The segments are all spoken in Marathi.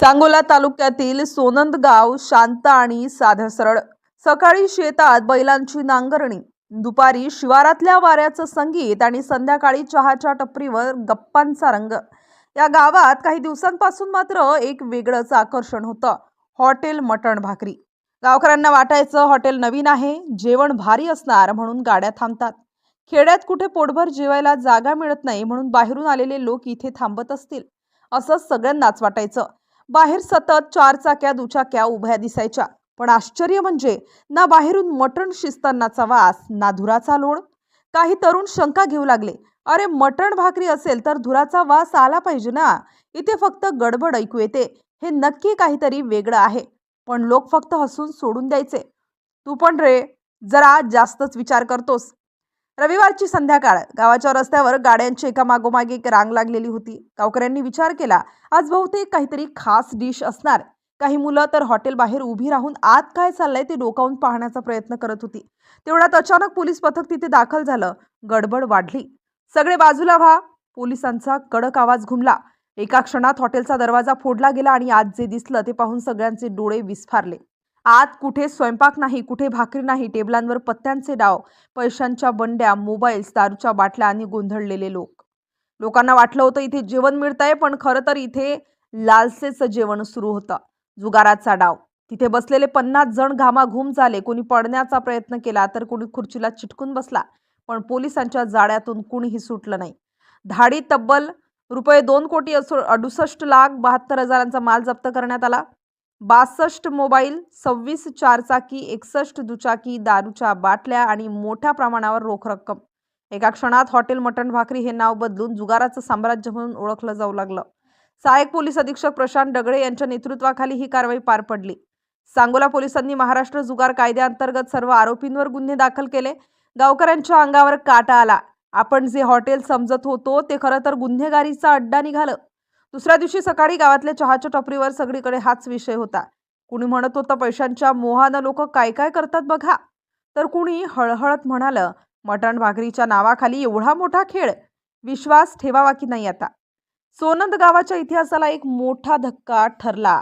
सांगोला तालुक्यातील सोनंद गाव शांत आणि साधं सरळ. सकाळी शेतात बैलांची नांगरणी. दुपारी शिवारातल्या वाऱ्याचं संगीत आणि संध्याकाळी चहाच्या टपरीवर गप्पांचा रंग. या गावात काही दिवसांपासून मात्र एक वेगळंच आकर्षण होतं. हॉटेल मटण भाकरी. गावकऱ्यांना वाटायचं हॉटेल नवीन आहे जेवण भारी असणार म्हणून गाड्या थांबतात. खेड्यात कुठे पोटभर जेवायला जागा मिळत नाही म्हणून बाहेरून आलेले लोक इथे थांबत असतील. असं सगळ्यांनाच वाटायचं. बाहेर सतत चारचाक्या दुचाक्या उभ्या दिसायच्या. पण आश्चर्य म्हणजे ना बाहेरून मटण शिजतानाचा वास ना धुराचा लोड. काही तरुण शंका घेऊ लागले. अरे मटण भाकरी असेल तर धुराचा वास आला पाहिजे ना? इथे फक्त गडबड ऐकू येते. हे नक्की काहीतरी वेगळं आहे. पण लोक फक्त हसून सोडून द्यायचे. तू पण रे जरा जास्तच विचार करतोस. रविवारची संध्याकाळ. गावाच्या रस्त्यावर गाड्यांची एकामागोमाग एक रांग लागलेली होती. गावकऱ्यांनी विचार केला आज बहुतेक काहीतरी खास डिश असणार. काही मुलं तर हॉटेल बाहेर उभी राहून आत काय चाललंय ते डोकावून पाहण्याचा प्रयत्न करत होती. तेवढ्यात अचानक पोलीस पथक तिथे दाखल झालं. गडबड वाढली. सगळे बाजूला व्हा. पोलिसांचा कडक आवाज घुमला. एका क्षणात हॉटेलचा दरवाजा फोडला गेला आणि आज जे दिसलं ते पाहून सगळ्यांचे डोळे विस्फारले. आत कुठे स्वयंपाक नाही कुठे भाकरी नाही टेबलांवर पत्त्यांचे डाव पैशांच्या बंड्या मोबाईल्स दारूच्या बाटल्या आणि गोंधळलेले लोक. लोकांना वाटलं होतं इथे जेवण मिळतंय पण खरं तर इथे लालसेचं जेवण सुरू होतं. जुगाराचा डाव. तिथे बसलेले पन्नास जण घामाघूम झाले. कोणी पडण्याचा प्रयत्न केला तर कोणी खुर्चीला चिटकून बसला. पण पोलिसांच्या जाळ्यातून कुणीही सुटलं नाही. धाडी तब्बल रुपये दोन कोटी असो अडुसष्ट लाख बहात्तर हजारांचा माल जप्त करण्यात आला. बासष्ट मोबाईल सव्वीस चारचाकी एकसष्ट दुचाकी दारूच्या बाटल्या आणि मोठ्या प्रमाणावर रोख रक्कम. एका क्षणात हॉटेल मटण भाकरी हे नाव बदलून जुगाराचं साम्राज्य म्हणून ओळखलं जाऊ लागलं. सहाय्यक पोलीस अधीक्षक प्रशांत डगळे यांच्या नेतृत्वाखाली ही कारवाई पार पडली. सांगोला पोलिसांनी महाराष्ट्र जुगार कायद्याअंतर्गत सर्व आरोपींवर गुन्हे दाखल केले. गावकऱ्यांच्या अंगावर काटा आला. आपण जे हॉटेल समजत होतो ते खरं तर गुन्हेगारीचा अड्डा निघालं. दुसऱ्या दिवशी सकाळी गावातल्या चहाच्या टपरीवर सगळीकडे हाच विषय होता. कुणी म्हणत होतं पैशांच्या मोहानं लोक काय काय करतात बघा. तर कुणी हळहळत म्हणालं मटण भाकरीच्या नावाखाली एवढा मोठा खेळ? विश्वास ठेवावा की नाही आता? सोनंद गावाच्या इतिहासाला एक मोठा धक्का ठरला.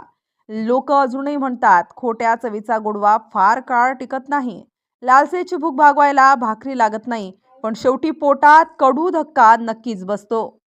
लोक अजूनही म्हणतात खोट्या चवीचा गोडवा फार काळ टिकत नाही. लालसेची भूक भागवायला भाकरी लागत नाही पण शेवटी पोटात कडू धक्का नक्कीच बसतो.